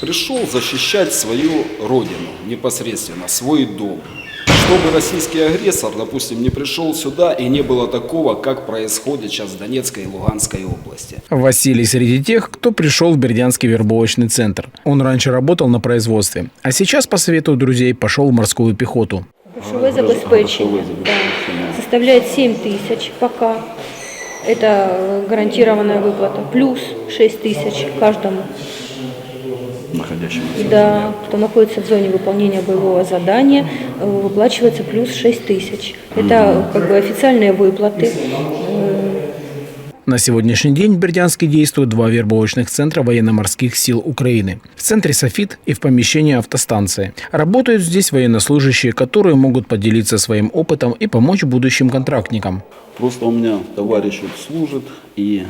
Пришел защищать свою родину непосредственно, свой дом. Чтобы российский агрессор, допустим, не пришел сюда и не было такого, как происходит сейчас в Донецкой и Луганской области. Василий среди тех, кто пришел в Бердянский вербовочный центр. Он раньше работал на производстве, а сейчас, по совету друзей, пошел в морскую пехоту. Грошовое забезпечення да, составляет 7 тысяч пока. Это э, гарантированная выплата. Плюс 6 тысяч каждому, Находящемуся. да, кто находится в зоне выполнения боевого задания, э, выплачивается плюс 6 тысяч. Это как бы официальные выплаты. На сегодняшний день в Бердянске действуют два вербовочных центра военно-морских сил Украины. В центре «Софит» и в помещении автостанции. Работают здесь военнослужащие, которые могут поделиться своим опытом и помочь будущим контрактникам. Просто у меня товарищ служит и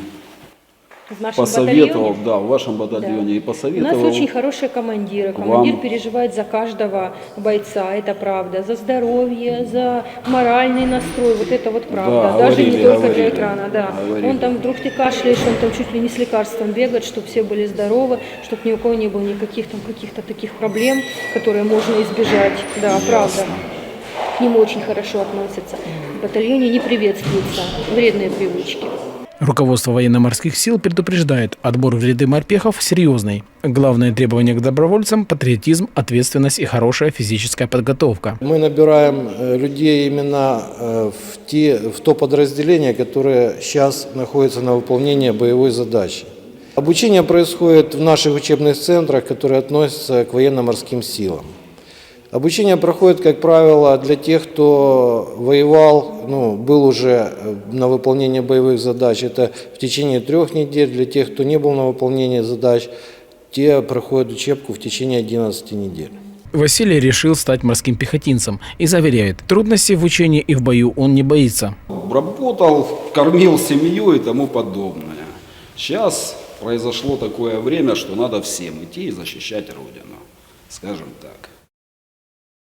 В нашем посоветовал, батальоне да, в вашем Да. батальоне и У нас посоветовал. очень хорошие командиры. Командир вам. переживает за каждого бойца, это правда. За здоровье, за моральный настрой, вот это вот правда. Да, Даже не говорили, только для говорили, экрана, да. говорили. Он там вдруг ты кашляешь, он там чуть ли не с лекарством бегает, чтобы все были здоровы, чтобы ни у кого не было никаких там каких-то таких проблем, которые можно избежать. Да, правда. К нему очень хорошо относятся. В батальоне не приветствуются вредные привычки. Руководство военно-морских сил предупреждает, отбор в ряды морпехов серьезный. Главное требование к добровольцам – патриотизм, ответственность и хорошая физическая подготовка. Мы набираем э, людей именно э, в, те, в то подразделение, которое сейчас находится на выполнении боевой задачи. Обучение происходит в наших учебных центрах, которые относятся к военно-морским силам. Обучение проходит, как правило, для тех, кто воевал, ну, был уже э, на выполнении боевых задач. Это в течение трех недель. Для тех, кто не был на выполнении задач, те проходят учебку в течение 11 недель. Василий решил стать морским пехотинцем и заверяет, трудностей в учении и в бою он не боится. Работал, кормил семью и тому подобное. Сейчас произошло такое время, что надо всем идти и защищать Родину. Скажем так.